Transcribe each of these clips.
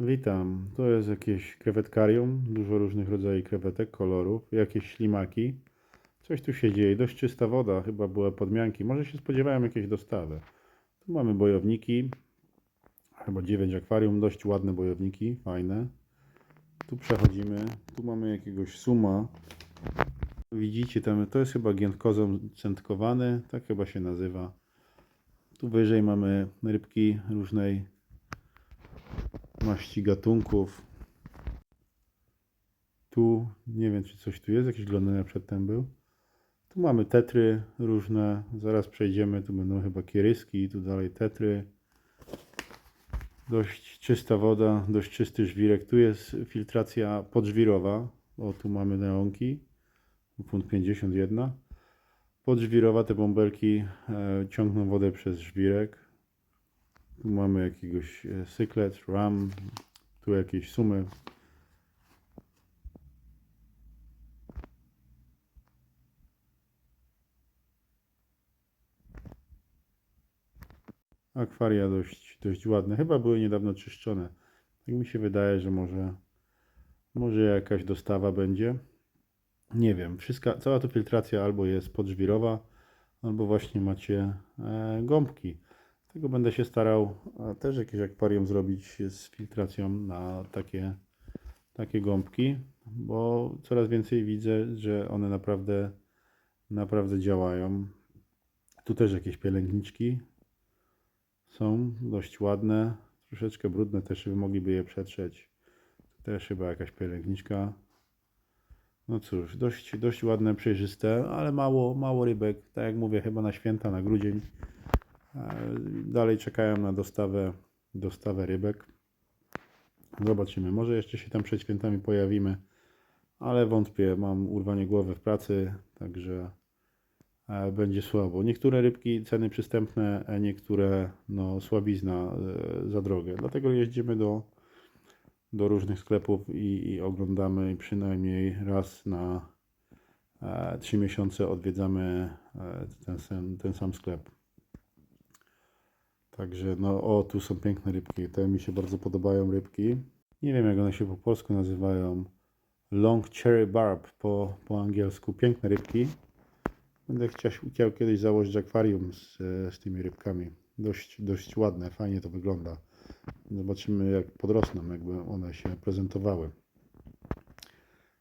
Witam. To jest jakieś krewetkarium, dużo różnych rodzajów krewetek, kolorów, jakieś ślimaki. Coś tu się dzieje, dość czysta woda, chyba były podmianki. Może się spodziewałem jakiejś dostawy. Tu mamy bojowniki, chyba 9 akwarium, dość ładne bojowniki, fajne. Tu przechodzimy, tu mamy jakiegoś suma. Widzicie tam, to jest chyba giętkozom centkowany, tak chyba się nazywa. Tu wyżej mamy rybki różnej maści gatunków. Tu nie wiem, czy coś tu jest, jakiś glonenia przedtem był. Tu mamy tetry różne, zaraz przejdziemy, tu będą chyba kieryski, tu dalej tetry. Dość czysta woda, dość czysty żwirek. Tu jest filtracja podżwirowa, o tu mamy neonki, funt 51. Podżwirowa, te bąbelki e, ciągną wodę przez żwirek. Tu mamy jakiegoś e, cyklet, ram, tu jakieś sumy. Akwaria dość, dość ładne. Chyba były niedawno czyszczone. Tak mi się wydaje, że może, może jakaś dostawa będzie. Nie wiem. Wszystka, cała to filtracja albo jest podżwirowa, albo właśnie macie e, gąbki. Tego będę się starał też jakieś akwarium zrobić z filtracją na takie, takie gąbki, bo coraz więcej widzę, że one naprawdę, naprawdę działają. Tu też jakieś pielęgniczki są dość ładne, troszeczkę brudne, też mogliby je przetrzeć. Tu też chyba jakaś pielęgniczka. No cóż, dość, dość ładne, przejrzyste, ale mało, mało rybek. Tak jak mówię, chyba na święta, na grudzień. E, Dalej czekają na dostawę, dostawę rybek. Zobaczymy. Może jeszcze się tam przed świętami pojawimy, ale wątpię. Mam urwanie głowy w pracy, także e, będzie słabo. Niektóre rybki ceny przystępne, a niektóre no, słabizna e, za drogę. Dlatego jeździmy do, do różnych sklepów i, i oglądamy przynajmniej raz na e, trzy miesiące odwiedzamy e, ten, ten sam sklep. Także no, o, tu są piękne rybki. Te mi się bardzo podobają rybki. Nie wiem, jak one się po polsku nazywają. Long Cherry Barb po, po angielsku. Piękne rybki. Będę chciał, kiedyś założyć akwarium z, z tymi rybkami. Dość, dość ładne, fajnie to wygląda. Zobaczymy, jak podrosną, jakby one się prezentowały.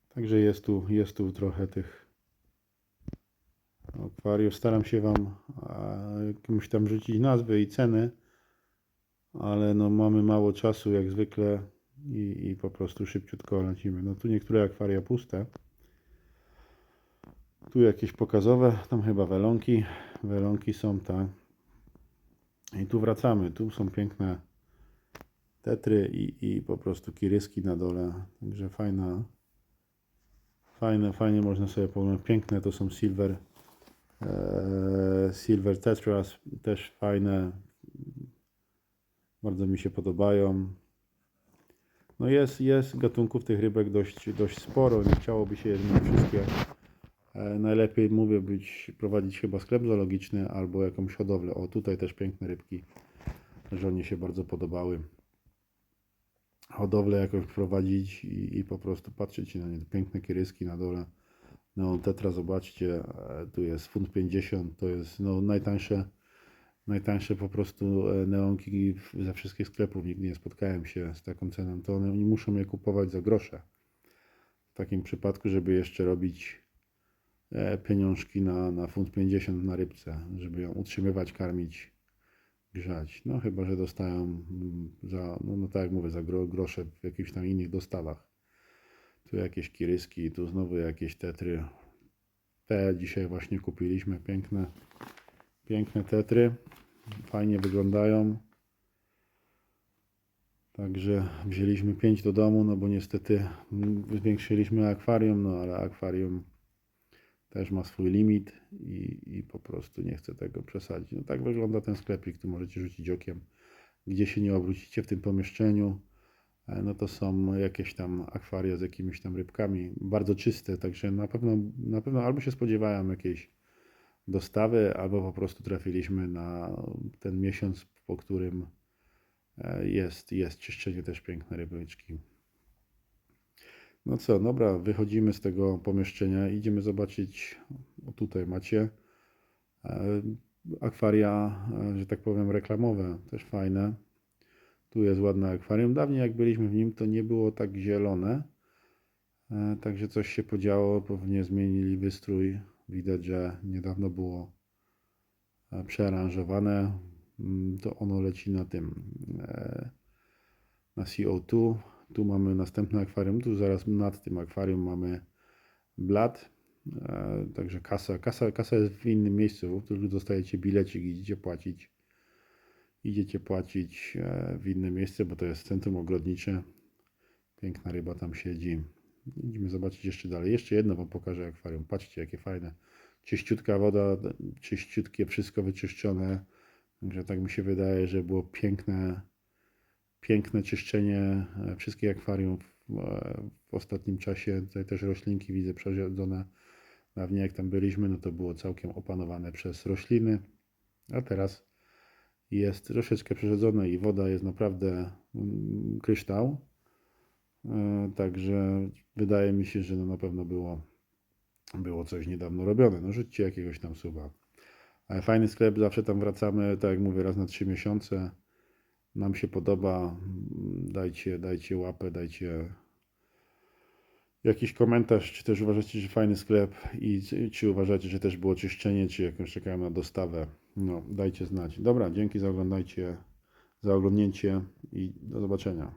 Także jest tu, jest tu trochę tych akwariów. Staram się Wam e, jakimś tam rzucić nazwy i ceny, ale no mamy mało czasu jak zwykle i, i po prostu szybciutko lecimy. No tu niektóre akwaria puste. Tu jakieś pokazowe, tam chyba welonki. Welonki są, tak. I tu wracamy. Tu są piękne tetry i, i po prostu kiryski na dole. Także fajna, fajne, fajnie można sobie poglądać. Piękne to są silver Silver Tetras też fajne. Bardzo mi się podobają. No jest, jest gatunków tych rybek dość, dość sporo. Nie chciałoby się je wszystkie. E, najlepiej mówię być, prowadzić chyba sklep zoologiczny albo jakąś hodowlę. O tutaj też piękne rybki. Żonie się bardzo podobały. Hodowlę jakoś prowadzić i, i po prostu patrzeć na nie. Piękne kieryski na dole. No tetra zobaczcie, e, tu jest funt 50, to jest no, najtańsze, najtańsze po prostu e, neonki ze wszystkich sklepów. Nigdy nie spotkałem się z taką ceną. To one oni muszą je kupować za grosze. W takim przypadku, żeby jeszcze robić e, pieniążki na, na funt 50 na rybce, żeby ją utrzymywać, karmić, grzać. No chyba, że dostają za, no, no tak jak mówię, za gro, grosze w jakichś tam innych dostawach. Tu jakieś kiryski, tu znowu jakieś tetry. Te dzisiaj właśnie kupiliśmy. Piękne, piękne tetry. Fajnie wyglądają. Także wzięliśmy 5 do domu, no bo niestety zwiększyliśmy akwarium, no ale akwarium też ma swój limit i, i po prostu nie chcę tego przesadzić. No tak wygląda ten sklepik, tu możecie rzucić okiem. Gdzie się nie obrócicie w tym pomieszczeniu, no to są jakieś tam akwaria z jakimiś tam rybkami, bardzo czyste, także na pewno, na pewno albo się spodziewają jakiejś dostawy, albo po prostu trafiliśmy na ten miesiąc, po którym E, Jest, jest czyszczenie też piękne rybyczki. No co, dobra, wychodzimy z tego pomieszczenia, idziemy zobaczyć, o tutaj macie e, akwaria, e, że tak powiem, reklamowe, też fajne. Tu jest ładne akwarium. Dawniej jak byliśmy w nim, to nie było tak zielone, e, także coś się podziało, pewnie zmienili wystrój. Widać, że niedawno było e, przearanżowane. Mm, To ono leci na tym, e, na CO2. Tu mamy następne akwarium, tu zaraz nad tym akwarium mamy blat, także kasa. kasa. Kasa jest w innym miejscu, tu dostajecie bilecik i idziecie płacić. Idziecie płacić e, w inne miejsce, bo to jest centrum ogrodnicze. Piękna ryba tam siedzi. Idziemy zobaczyć jeszcze dalej. Jeszcze jedno Wam pokażę akwarium. Patrzcie, jakie fajne. Czyściutka woda, czyściutkie, wszystko wyczyszczone. Także tak mi się wydaje, że było piękne, piękne czyszczenie e, wszystkich akwariów e, w ostatnim czasie. Tutaj też roślinki widzę przesadzone. Dawniej jak tam byliśmy, no to było całkiem opanowane przez rośliny. A teraz jest troszeczkę przeszedzone i woda jest naprawdę mm, kryształ. E, Także wydaje mi się, że no na pewno było, było coś niedawno robione. No rzućcie jakiegoś tam suba. Ale fajny sklep, zawsze tam wracamy, tak jak mówię, raz na trzy miesiące. Nam się podoba. Dajcie, dajcie łapę, dajcie jakiś komentarz, czy też uważacie, że fajny sklep i czy, czy uważacie, że też było czyszczenie, czy jakąś czekałem na dostawę. No, dajcie znać. Dobra, dzięki za oglądajcie, za oglądnięcie i do zobaczenia.